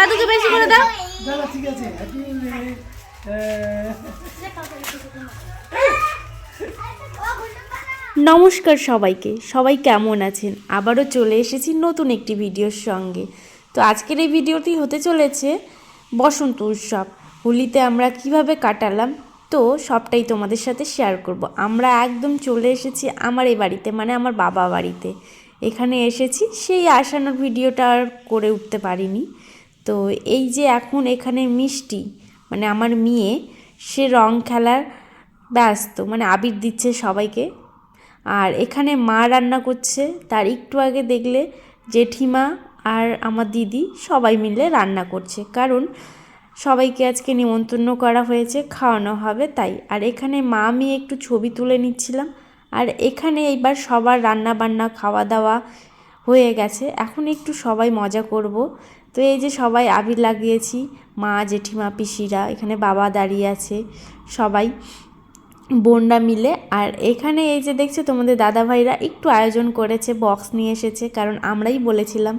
দাদুকে বেশি করে দাও। দাদা ঠিক আছে নমস্কার সবাইকে সবাই কেমন আছেন? আবারও চলে এসেছি নতুন একটি ভিডিওর সঙ্গে। তো আজকের এই ভিডিওটি হতে চলেছে বসন্ত উৎসব। হোলিতে আমরা কীভাবে কাটালাম? তো সবটাই তোমাদের সাথে শেয়ার করব। আমরা একদম চলে এসেছি আমার এই বাড়িতে মানে আমার বাবা বাড়িতে। এখানে এসেছি সেই আসানোর ভিডিওটা আর করে উঠতে পারিনি। তো এই যে এখন এখানে মিষ্টি মানে আমার মেয়ে, সে রং খেলার ব্যস্ত মানে আবির দিচ্ছে সবাইকে। আর এখানে মা রান্না করছে, তার একটু আগে দেখলে জেঠিমা আর আমার দিদি সবাই মিলে রান্না করছে। কারণ সবাইকে আজকে নিমন্ত্রণ করা হয়েছে, খাওয়ানো হবে তাই। আর এখানে মা, আমি একটু ছবি তুলে নিচ্ছিলাম। আর এখানে এইবার সবার রান্না বান্না খাওয়া দাওয়া হয়ে গেছে। এখন একটু সবাই মজা করব। তো এই যে সবাই আবির লাগিয়েছি, মা, জেঠিমা, পিসিরা, এখানে বাবা দাঁড়িয়ে আছে, সবাই। বোনরা মিলে, আর এখানে এই যে দেখছ তোমাদের দাদা ভাইরা একটু আয়োজন করেছে বক্স নিয়ে এসেছে, কারণ আমরাই বলেছিলাম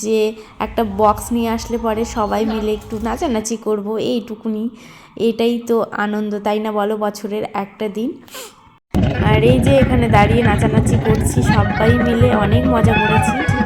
যে একটা বক্স নিয়ে আসলে পরে সবাই মিলে একটু নাচানাচি করব, এইটুকুনি। এটাই তো আনন্দ, তাই না বলো বছরের একটা দিন? আর এই যে এখানে দাঁড়িয়ে নাচানাচি করছি, সবাই মিলে অনেক মজা করেছি।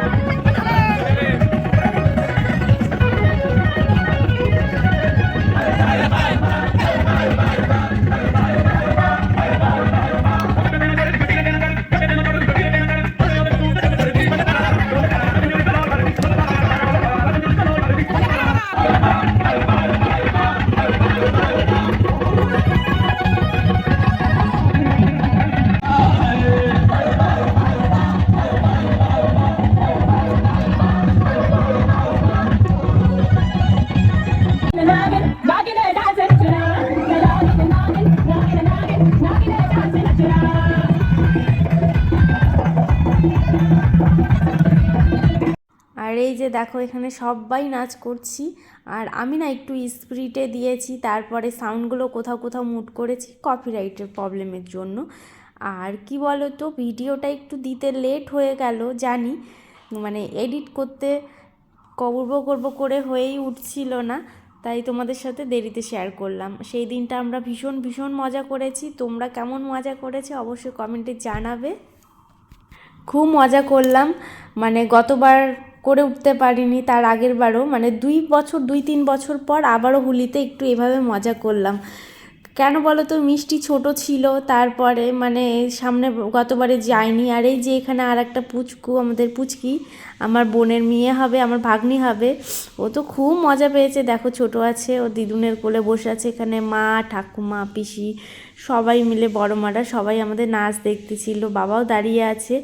যে দেখো এখানে সবাই নাচ করছি, আর আমি না একটু স্পিরিটে দিয়েছি, তারপরে সাউন্ডগুলো কোথাও কোথাও মুট করেছি কপিরাইটের প্রবলেমের জন্য। আর কি বলো তো ভিডিওটা একটু দিতে লেট হয়ে গেল, জানি মানে এডিট করতে করব করব করে হয়েই উঠছিল না, তাই তোমাদের সাথে দেরিতে শেয়ার করলাম। সেই দিনটা আমরা ভীষণ ভীষণ মজা করেছি, তোমরা কেমন মজা করেছ অবশ্যই কমেন্টে জানাবে। খুব মজা করলাম মানে গতবার করে উঠতে পারিনি তার আগের বারও। মানে দুই বছর, দুই তিন বছর পর আবারও হুলিতে একটু এভাবে মজা করলাম। কেন বলো তো, মিষ্টি ছোট ছিল, তারপরে মানে সামনে গতবারে যায়নি। আর এই যে এখানে আর একটা পুচকু, আমাদের পুচকি, আমার বোনের মেয়ে হবে, আমার ভাগ্নি হবে, ও তো খুব মজা পেয়েছে। দেখো ছোট আছে, ও দিদুনের কোলে বসে আছে এখানে। মা, ঠাকুমা, পিসি সবাই মিলে বড় মারা সবাই আমাদের নাচ দেখতেছিল, বাবাও দাঁড়িয়ে আছে।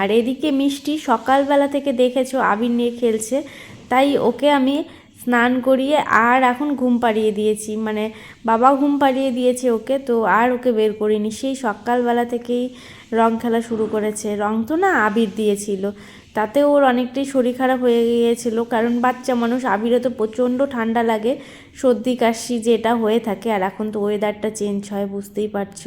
আর এদিকে মিষ্টি সকালবেলা থেকে দেখেছ আবির নিয়ে খেলছে, তাই ওকে আমি স্নান করিয়ে আর এখন ঘুম পাড়িয়ে দিয়েছি। মানে বাবা ঘুম পাড়িয়ে দিয়েছে ওকে, তো আর ওকে বের করিনি। সেই সকালবেলা থেকেই রং খেলা শুরু করেছে। রং তো না আবির দিয়েছিল। তাতে ওর অনেকটাই শরীর খারাপ হয়ে গিয়েছিল। কারণ বাচ্চা মানুষ আবিরে তো প্রচণ্ড ঠান্ডা লাগে। সর্দি, কাশি যেটা হয়ে থাকে, আর এখন তো ওয়েদারটা চেঞ্জ হয়, বুঝতেই পারছ।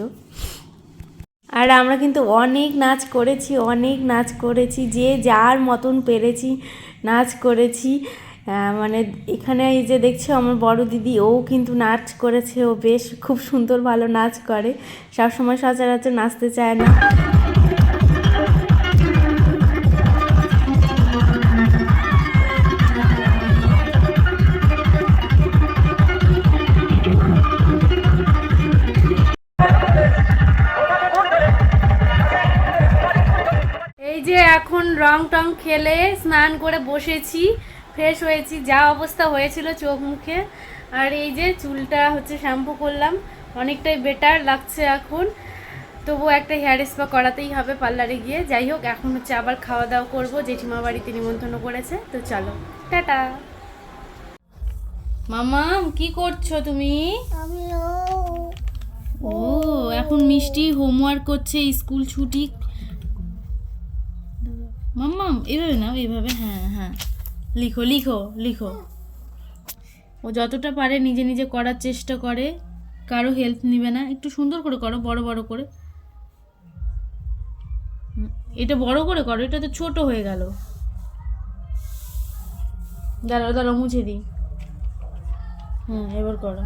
আর আমরা কিন্তু অনেক নাচ করেছি, অনেক নাচ করেছি, যে যার মতন পেরেছি নাচ করেছি। মানে এখানে এই যে দেখছ, আমার বড় দিদি, ও কিন্তু নাচ করেছে, ও বেশ খুব সুন্দর ভালো নাচ করে। সবসময় সচরাচর নাচতে চায় না। যে এখন রং টং খেলে স্নান করে বসেছি ফ্রেশ হয়েছি যা অবস্থা হয়েছিল চোখ মুখে। আর এই যে চুলটা হচ্ছে শ্যাম্পু করলাম অনেকটাই বেটার লাগছে এখন। তবু একটা হেয়ার স্পা করাতেই হবে পার্লারে গিয়ে। যাই হোক এখন হচ্ছে আবার খাওয়া দাওয়া করব জেঠিমা বাড়িতে নিমন্ত্রণ করেছে তো চলো টাটা। মামা কি করছ তুমি? ও এখন মিষ্টি হোমওয়ার্ক করছে স্কুল ছুটি। মাম্মা, এভাবে না এইভাবে হ্যাঁ হ্যাঁ। লিখো লিখো লিখো। ও যতটা পারে নিজে নিজে করার চেষ্টা করে। কারও হেল্প নিবে না। একটু সুন্দর করে করো, বড় বড় করে। এটা বড় করে করো, এটা তো ছোট হয়ে গেল। দাঁড়াও দাঁড়াও, মুছে দিই। হ্যাঁ এবার করো।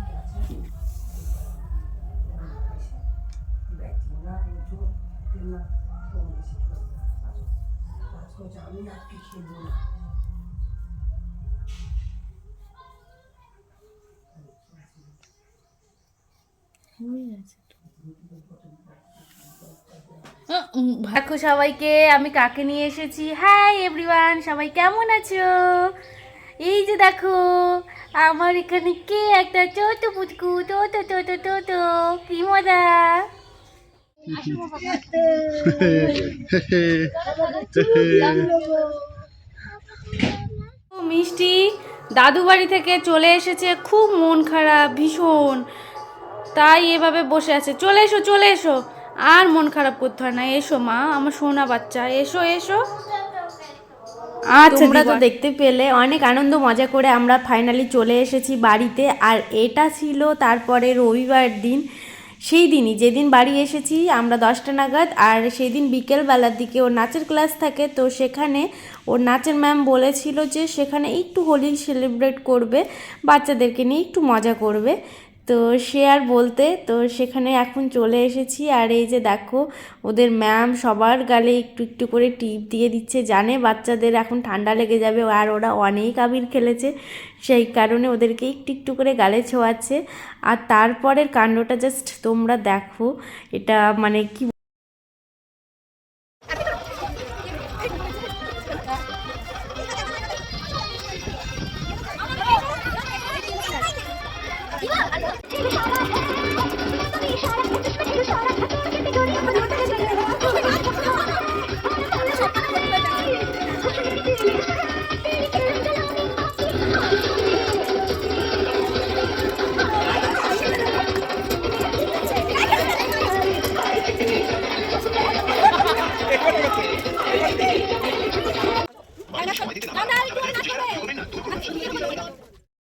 দেখো সবাইকে, আমি কাকে নিয়ে এসেছি? হাই এভরিওয়ান সবাই কেমন আছো? এই যে দেখো, আমার এখানে কে? একটা ছোট পুচকু। তো তো তো তো তো, কি মজা? মিষ্টি দাদু বাড়ি থেকে চলে এসেছে খুব মন খারাপ ভীষণ। তাই এভাবে বসে আছে। চলে এসো চলে এসো। আর মন খারাপ করতে হয় না। এসো মা আমার সোনা বাচ্চা। এসো এসো। আচ্ছা তোমরা তো দেখতে পেলে অনেক আনন্দ মজা করে আমরা ফাইনালি চলে এসেছি বাড়িতে। আর এটা ছিল তারপরে রবিবার দিন। সেই দিনই, যেদিন বাড়ি এসেছি আমরা দশটা নাগাদ, আর সেই দিন বিকেলবেলার দিকে ওর নাচের ক্লাস থাকে, তো সেখানে ওর নাচের ম্যাম বলেছিল যে সেখানে একটু হোলি সেলিব্রেট করবে, বাচ্চাদেরকে নিয়ে একটু মজা করবে। তো সে আর বলতে, তো সেখানে এখন চলে এসেছি। আর এই যে দেখো, ওদের ম্যাম সবার গালে একটু একটু করে টিপ দিয়ে দিচ্ছে, জানে বাচ্চাদের এখন ঠান্ডা লেগে যাবে আর ওরা অনেক আবির খেলেছে। সেই কারণে ওদেরকে একটু একটু করে গালে ছোঁয়াচ্ছে। আর তারপরের কাণ্ডটা জাস্ট তোমরা দেখো। এটা মানে কি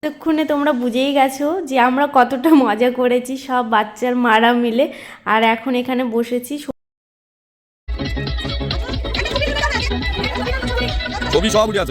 এতক্ষণে তোমরা বুঝেই গেছো যে আমরা কতটা মজা করেছি, সব বাচ্চার মারা মিলে। আর এখন এখানে বসেছি। সব উঠে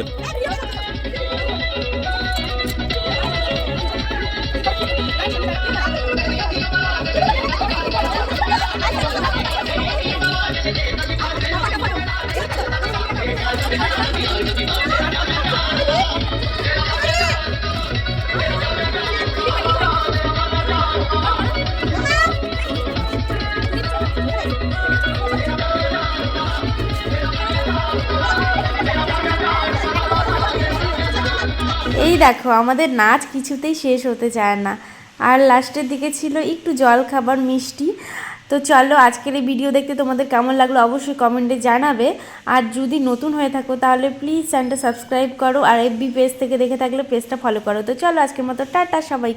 দেখো, আমাদের নাচ কিছুতেই শেষ হতে চায় না। আর লাস্টের দিকে ছিল একটু জল খাবার মিষ্টি। তো চলো আজকের এই ভিডিও দেখতে তোমাদের কেমন লাগল অবশ্যই কমেন্টে জানাবে। আর যদি নতুন হয়ে থাকো তাহলে প্লিজ চ্যানেলটা সাবস্ক্রাইব করো আর এফবি পেজ থেকে দেখে থাকলে পেজটা ফলো করো। তো চলো আজকের মতো, টাটা সবাই